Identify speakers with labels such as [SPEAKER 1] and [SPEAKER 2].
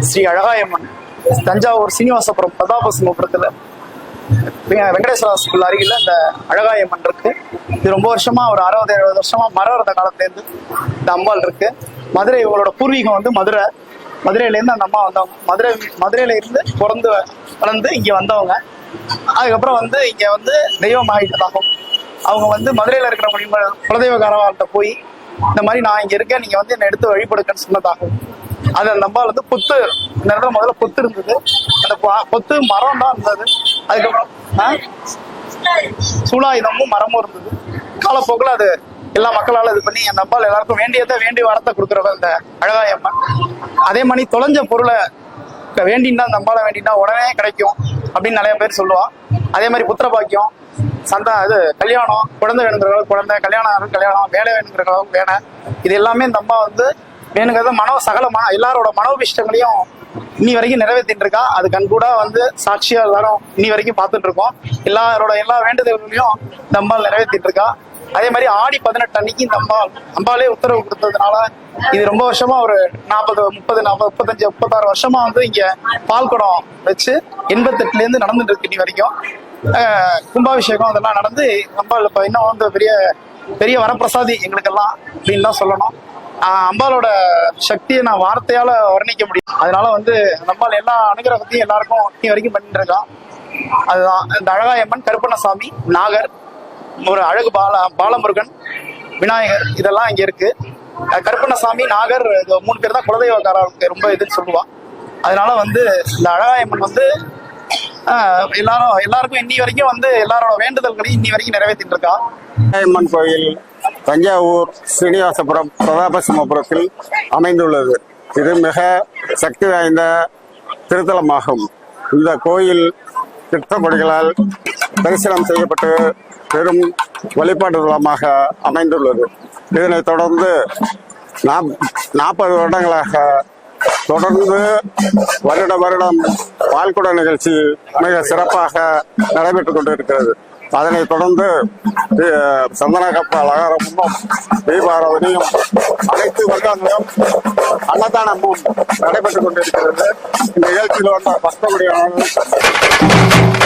[SPEAKER 1] ஸ்ரீ அழகாயம்மன் தஞ்சாவூர் சீனிவாசபுரம் பிரதாபசிங்கபுரத்துல வெ- வெங்கடேஸ்வர ஸ்கூல் அருகில் இந்த அழகாயம்மன் இருக்கு. இது ரொம்ப வருஷமா ஒரு அறுபது எழுபது வருஷமா மரம் இருந்த காலத்துலேருந்து இந்த அம்பாள் இருக்கு. மதுரை இவங்களோட பூர்வீகம் வந்து மதுரை. மதுரையிலேருந்து அந்த அம்மா வந்தவங்க. மதுரை மதுரையில இருந்து பிறந்து வளர்ந்து இங்கே வந்தவங்க. அதுக்கப்புறம் வந்து இங்க வந்து தெய்வம் ஆகிட்டதாகும் அவங்க வந்து மதுரையில இருக்கிற முடியுமா குலதெய்வ காரவாள்கிட்ட போய் இந்த மாதிரி நான் இங்க இருக்கேன் நீங்க வந்து என்னை எடுத்து வழிபடுக்கன்னு சொன்னதாகும் அந்த அம்பாள் வந்து புத்து இந்த இடத்துல முதல்ல புத்து இருந்தது. அந்த புத்து மரம் தான் இருந்தது. அதுக்கப்புறம் ஆ? சூலாயுதமும் மரமும் இருந்தது. காலப்போக்கில் அது எல்லா மக்களால் இது பண்ணி என் அம்பாள் எல்லாருக்கும் வேண்டியதை வேண்டிய வரத்தை கொடுக்குறவ இந்த அழகாயம்மன் அதே மாதிரி தொலைஞ்ச பொருளை வேண்டின்னா வேண்டினா அந்த வேண்டினா உடனே கிடைக்கும் அப்படின்னு நிறைய பேர் சொல்லுவான் அதே மாதிரி புத்திர பாக்கியம் சந்தா இது கல்யாணம் குழந்தை வேணுங்கிறவங்களுக்கு குழந்தை கல்யாணம் கல்யாணம் வேலை வேணுங்கிறவங்களுக்கு வேலை. இது எல்லாமே இந்த அம்மா வந்து வேணுங்கிறத மனோ சகல மன எல்லாரோட மனோபிஷ்டங்களையும் இன்னி வரைக்கும் நிறைவேற்றிட்டு இருக்கா அது கண்கூடா வந்து சாட்சியா எல்லாரும் இன்னி வரைக்கும் பார்த்துட்டு இருக்கோம் எல்லாரோட எல்லா வேண்டுதல்களையும் இந்த அம்பாள் நிறைவேற்றிட்டு இருக்கா அதே மாதிரி ஆடி பதினெட்டு அன்னைக்கு இந்த அம்பாள் அம்பாலே உத்தரவு கொடுத்ததுனால இது ரொம்ப வருஷமா ஒரு நாற்பது முப்பது நாற்பது முப்பத்தஞ்சு முப்பத்தாறு வருஷமா வந்து இங்க பால் குடம் வச்சு எண்பத்தெட்டுல இருந்து நடந்துட்டு இருக்கு இன்னி வரைக்கும். கும்பாபிஷேகம் அதெல்லாம் நடந்து அம்பாள் இப்ப இன்னும் வந்து பெரிய பெரிய வரப்பிரசாதி எங்களுக்கெல்லாம் அப்படின்னு தான் சொல்லணும். அம்பாலோட சக்தியை நான் வார்த்தையால வர்ணிக்க முடியும். அதனால வந்து நம்மால் அம்பாள் எல்லா அனுகிரகத்தையும் எல்லாருக்கும் இன்னி வரைக்கும் பண்ணிட்டு இருக்கான் அதுதான். இந்த அழகாயம்மன் கருப்பண்ணசாமி நாகர் ஒரு அழகு பால பாலமுருகன் விநாயகர் இதெல்லாம் இங்க இருக்கு. கருப்பண்ணசாமி நாகர் மூணு பேர் தான் குலதெய்வக்காரருக்கு ரொம்ப இதுன்னு சொல்லுவான் அதனால வந்து இந்த அழகாயம்மன் வந்து எல்லாரும் எல்லாருக்கும் இன்னி வரைக்கும் வந்து எல்லாரோட வேண்டுதல்களையும் இன்னி வரைக்கும் நிறைவேற்றிட்டு இருக்கா.
[SPEAKER 2] அம்மன் கோயில் தஞ்சாவூர் ஸ்ரீனிவாசபுரம் பிரதாபசிம்மபுரத்தில் அமைந்துள்ளது. இது மிக சக்தி வாய்ந்த திருத்தலமாகும். இந்த கோயில் திட்டப்படிகளால் தரிசனம் செய்யப்பட்டு பெரும் வழிபாட்டு தலமாக அமைந்துள்ளது. இதனைத் தொடர்ந்து நாற்பது வருடங்களாக தொடர்ந்து வருட வருடம் பால்குட நிகழ்ச்சி மிக சிறப்பாக நடைபெற்றுக் கொண்டிருக்கிறது. அதனைத் தொடர்ந்து சந்தனகப்ப அலகாரமும் தீபாரதியும் தீபாராதனையும் அனைத்து வருடங்களும் அன்னதானமும் நடைபெற்றுக் கொண்டிருக்கிறது. இந்த நிகழ்ச்சியில் வந்த பக்தகுடியானவர்கள்